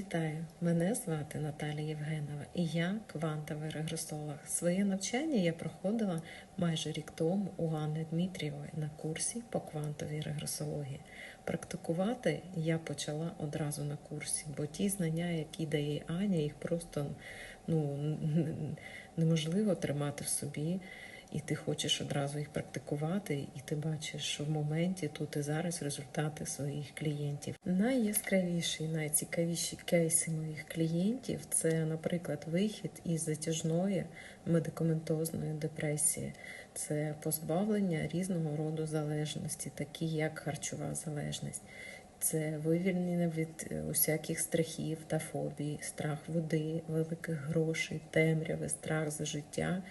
Вітаю! Мене звати Наталія Євгенова і я квантовий регресолог. Своє навчання я проходила майже рік тому у Анни Дмитрієвої на курсі по квантовій регресології. Практикувати я почала одразу на курсі, бо ті знання, які дає Аня, їх просто ну, неможливо тримати в собі. І ти хочеш одразу їх практикувати, і ти бачиш, в моменті тут і зараз результати своїх клієнтів. Найяскравіші, найцікавіші кейси моїх клієнтів це, наприклад, вихід із затяжної медикаментозної депресії, це позбавлення різного роду залежності, такі як харчова залежність. Це вивільнення від усяких страхів та фобій, страх води, великих грошей, темряви, страх за життя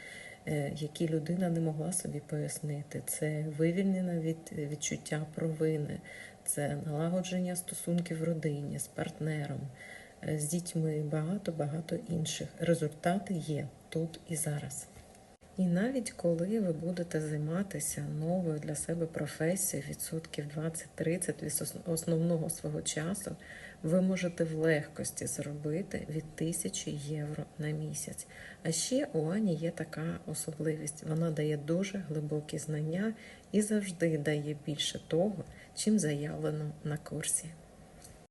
які людина не могла собі пояснити. Це вивільнення від відчуття провини, це налагодження стосунків в родині з партнером, з дітьми, багато-багато інших. Результати є тут і зараз. І навіть коли ви будете займатися новою для себе професією відсотків 20-30 від основного свого часу, ви можете в легкості зробити від тисячі євро на місяць. А ще у Ані є така особливість: вона дає дуже глибокі знання і завжди дає більше того, чим заявлено на курсі.